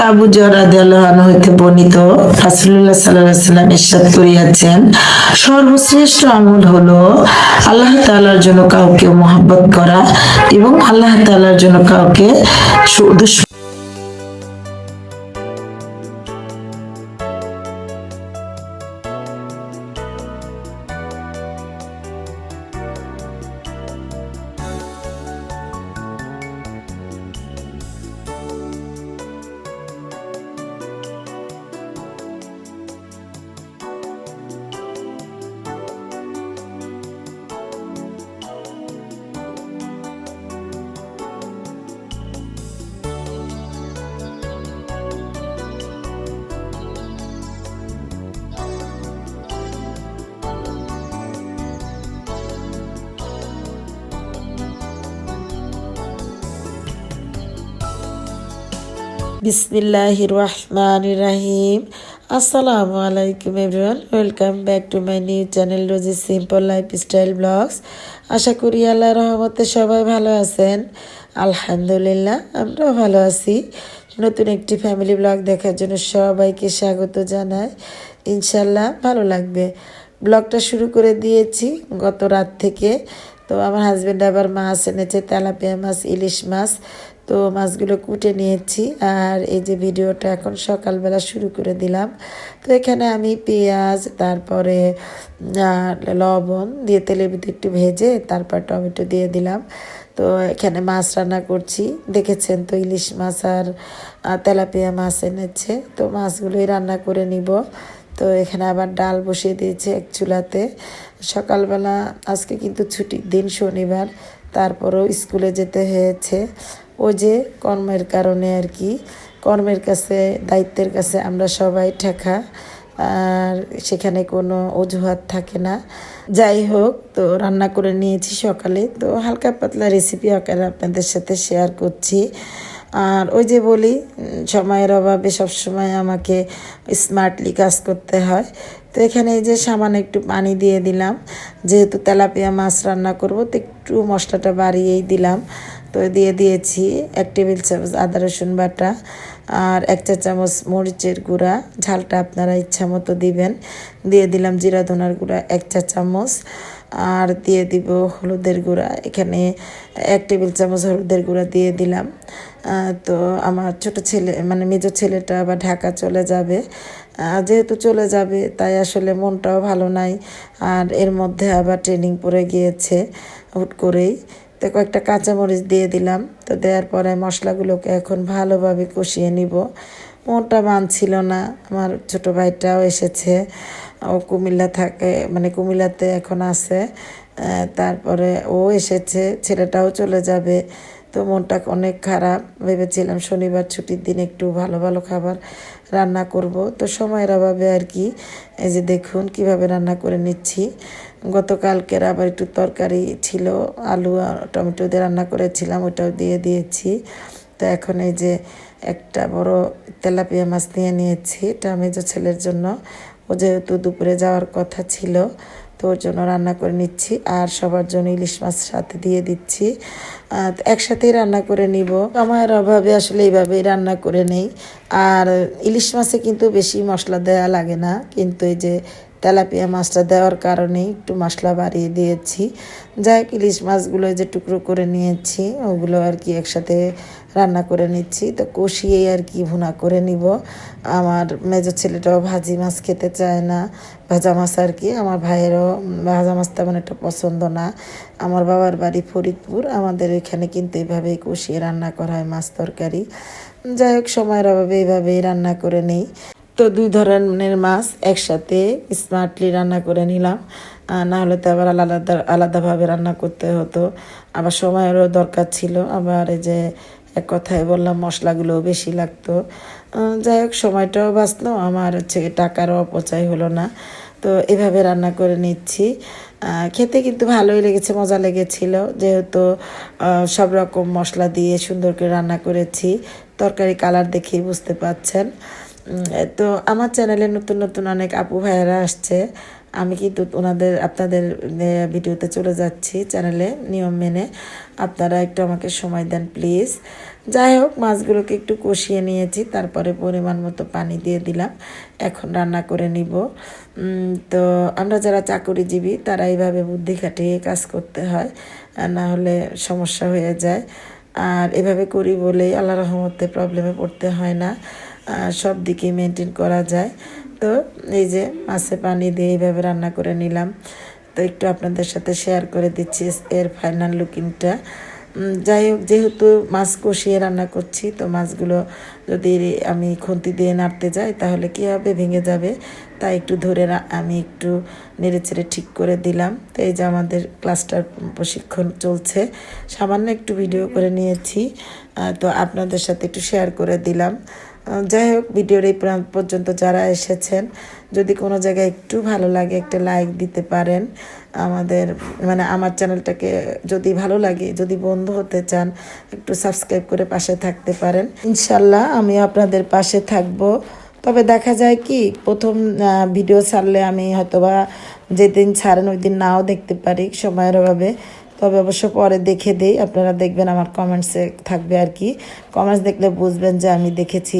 আবু রাদিয়াল্লাহু আনহু হইতে বর্ণিত রাসূলুল্লাহ সাল্লাল্লাহু আলাইহি করিয়াছেন, সর্বশ্রেষ্ঠ আমল হলো আল্লাহ তাআলার জন্য কাউকে মহব্বত করা এবং আল্লাহ তাআলার জন্য কাউকে দুশ্মন বিসমিল্লাহির রহমানির রাহিম আসসালামু আলাইকুম everyone, welcome back to my new channel Rozy simple life style blogs. আশা করি আল্লাহ রহমতে সবাই ভালো আছেন। আলহামদুলিল্লাহ, আমরাও ভালো আছি। নতুন একটি ফ্যামিলি ব্লগ দেখার জন্য সবাইকে স্বাগত জানাই। ইনশাল্লাহ ভালো লাগবে। ব্লগটা শুরু করে দিয়েছি গত রাত থেকে। তো আমার হাজব্যান্ড আবার মাছ এনেছে, তেলাপিয়া মাছ, ইলিশ মাছ। তো মাছগুলো কুটে নিয়েছি আর এই যে ভিডিওটা এখন সকালবেলা শুরু করে দিলাম। তো এখানে আমি পেঁয়াজ, তারপরে লবণ দিয়ে তেলের ভিতরে একটু ভেজে তারপর টমেটো দিয়ে দিলাম। তো এখানে মাছ রান্না করছি। দেখেছেন তো ইলিশ মাছ আর তেলাপিয়া মাছ এনেছে। তো মাছগুলোই রান্না করে নিব। তো এখানে আবার ডাল বসিয়ে দিয়েছে এক চুলাতে। সকালবেলা, আজকে কিন্তু ছুটির দিন শনিবার, তারপরেও স্কুলে যেতে হয়েছে। ও যে কর্মের কারণে আর কি, কর্মের কাছে, দায়িত্বের কাছে আমরা সবাই ঠেকা, আর সেখানে কোনো অজুহাত থাকে না। যাই হোক, তো রান্না করে নিয়েছি সকালে, তো হালকা পাতলা রেসিপি আকারে আপনাদের সাথে শেয়ার করছি। আর ওই যে বলি সময়ের অভাবে সবসময় আমাকে স্মার্টলি কাজ করতে হয়। তো এখানে এই যে সামান্য একটু পানি দিয়ে দিলাম, যেহেতু তেলাপিয়া মাছ রান্না করব, তো একটু মশলাটা বাড়িয়েই দিলাম। তো দিয়ে দিয়েছি এক টেবিল চামচ আদা, রসুন বাটা আর এক চা চামচ মরিচের গুঁড়া। ঝালটা আপনারা ইচ্ছা মতো দিবেন। দিয়ে দিলাম জিরা, ধনার গুঁড়া এক চা চামচ আর দিয়ে দিব হলুদের গুঁড়া। এখানে এক টেবিল চামচ হলুদের গুঁড়া দিয়ে দিলাম। তো আমার ছোট ছেলে মানে মেজো ছেলেটা আবার ঢাকা চলে যাবে। যেহেতু চলে যাবে, তাই আসলে মনটাও ভালো নাই। আর এর মধ্যে আবার ট্রেনিং পড়ে গিয়েছে হুট করেই। তো কয়েকটা কাঁচামরিচ দিয়ে দিলাম। তো দেওয়ার পরে মশলাগুলোকে এখন ভালোভাবে কষিয়ে নিব। মনটা মানছিল না, আমার ছোট ভাইটাও এসেছে। ও কুমিল্লা থাকে মানে কুমিল্লাতে এখন আছে। তারপরে ও এসেছে, ছেলেটাও চলে যাবে। তো মনটা অনেক খারাপ। ভেবেছিলাম শনিবার ছুটির দিন একটু ভালো ভালো খাবার রান্না করব। তো সময়ের অভাবে আর কি, এই যে দেখুন কীভাবে রান্না করে নিচ্ছি। গতকালকের আবার একটু তরকারি ছিল, আলু আর টমেটো দিয়ে রান্না করেছিলাম, ওটাও দিয়ে দিয়েছি। তো এখন এই যে একটা বড় তেলাপিয়া মাছ নিয়ে নিয়েছি, এটা আমি যে ছেলের জন্য। ও যেহেতু দুপুরে যাওয়ার কথা ছিল তো ওর জন্য রান্না করে নিচ্ছি আর সবার জন্য ইলিশ মাছ সাথে দিয়ে দিচ্ছি। একসাথেই রান্না করে নিব। আমার অভাবে আসলে এইভাবেই রান্না করে নেই। আর ইলিশ মাছে কিন্তু বেশি মশলা দেওয়া লাগে না। কিন্তু এই যে তেলাপিয়া মাছটা দেওয়ার কারণে একটু মশলা বাড়িয়ে দিয়েছি। যাই হোক, ইলিশ মাছগুলো যে টুকরো করে নিয়েছি, ওগুলো আর কি একসাথে রান্না করে নিচ্ছি। তো কষিয়েই আর কি ভুনা করে নিব। আমার মেজো ছেলেটাও ভাজি মাছ খেতে চায় না। ভাজা মাছ আর কি, আমার ভাইয়েরও ভাজা মাছ তেমন একটা পছন্দ না। আমার বাবার বাড়ি ফরিদপুর, আমাদের এখানে কিন্তু এইভাবেই কষিয়ে রান্না করা হয় মাছ তরকারি। যাই হোক, সময়ের অভাবে এইভাবেই রান্না করে নেই। তো দুই ধরনের মাছ একসাথে স্মার্টলি রান্না করে নিলাম। না হলে তো আবার আলাদা, আলাদাভাবে রান্না করতে হতো। আবার সময়েরও দরকার ছিল। আবার এই যে এক কথায় বললাম, মশলাগুলোও বেশি লাগতো। যাই হোক, সময়টাও বাঁচলো। আমার হচ্ছে টাকারও অপচয় হলো না। তো এভাবে রান্না করে নিচ্ছি। খেতে কিন্তু ভালোই লেগেছে, মজা লেগেছিল। যেহেতু সব রকম মশলা দিয়ে সুন্দর করে রান্না করেছি। তরকারি কালার দেখেই বুঝতে পাচ্ছেন তো আমার চ্যানেলে নতুন নতুন অনেক আপু ভাইয়েরা আসছে। আমি কিন্তু ওনাদের, আপনাদের ভিডিওতে চলে যাচ্ছি চ্যানেলে নিয়ম মেনে। আপনারা একটু আমাকে সময় দেন, প্লিজ। যাই হোক, মাছগুলোকে একটু কষিয়ে নিয়েছি, তারপরে পরিমাণ মতো পানি দিয়ে দিলাম। এখন রান্না করে নিব। তো আমরা যারা চাকরিজীবী, তারা এইভাবে বুদ্ধি খাটিয়ে কাজ করতে হয় না হলে সমস্যা হয়ে যায়। আর এভাবে করি বলেই আল্লাহ রহমতে প্রবলেমে পড়তে হয় না। সব দিকে মেনটেন করা যায়। তো এই যে মাছে পানি দিয়ে এইভাবে রান্না করে নিলাম। তো একটু আপনাদের সাথে শেয়ার করে দিচ্ছি এর ফাইনাল লুকিংটা যাই হোক, যেহেতু মাছ কষিয়ে রান্না করছি, তো মাছগুলো যদি আমি খুন্তি দিয়ে নাড়তে যাই, তাহলে কী হবে? ভেঙে যাবে। তাই একটু ধরে আমি একটু নেড়ে চেড়ে ঠিক করে দিলাম। তো এই যে আমাদের ক্লাসটার প্রশিক্ষণ চলছে। সামান্য একটু ভিডিও করে নিয়েছি। তো আপনাদের সাথে একটু শেয়ার করে দিলাম। যাই হোক ভিডিওর এই পর্যন্ত যারা এসেছেন, যদি কোনো জায়গায় একটু ভালো লাগে, একটা লাইক দিতে পারেন। আমাদের মানে আমার চ্যানেলটাকে যদি ভালো লাগে, যদি বন্ধু হতে চান, একটু সাবস্ক্রাইব করে পাশে থাকতে পারেন। ইনশাল্লাহ আমি আপনাদের পাশে থাকব। তবে দেখা যায় কি, প্রথম ভিডিও ছাড়লে আমি হয়তোবা যেদিন ছাড়েন ওই দিন নাও দেখতে পারি সময়ের অভাবে। তবে অবশ্য পরে দেখে দেই, আপনারা দেখবেন আমার কমেন্টসে থাকবে আর কি। কমেন্টস দেখলে বুঝবেন যে আমি দেখেছি।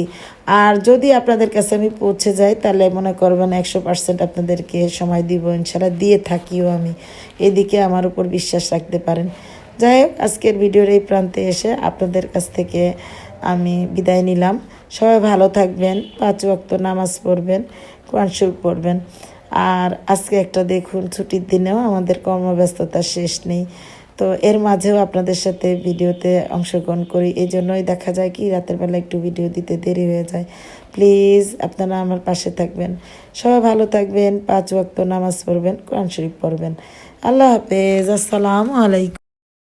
আর যদি আপনাদের কাছে আমি পৌঁছে যাই, তাহলে মনে করবেন একশো পার্সেন্ট আপনাদেরকে সময় দিব, ইনশাল্লাহ দিয়ে থাকিও আমি। এদিকে আমার উপর বিশ্বাস রাখতে পারেন। যাই হোক, আজকের ভিডিওর এই প্রান্তে এসে আপনাদের কাছ থেকে আমি বিদায় নিলাম। সবাই ভালো থাকবেন, পাঁচ ওয়াক্ত নামাজ পড়বেন, কোরআন পড়বেন। আর আজকে একটা দেখুন, ছুটির দিনেও আমাদের কর্মব্যস্ততা শেষ নেই। তো এর মাঝেও আপনাদের সাথে ভিডিওতে অংশগ্রহণ করি এই জন্যই দেখা যায় কি রাতের বেলা একটু ভিডিও দিতে দেরি হয়ে যায়। প্লিজ, আপনারা আমার পাশে থাকবেন। সবাই ভালো থাকবেন, পাঁচ ওয়াক্ত নামাজ পড়বেন, কোরআন শরীফ পড়বেন। আল্লাহ হাফেজ, আসসালামু আলাইকুম।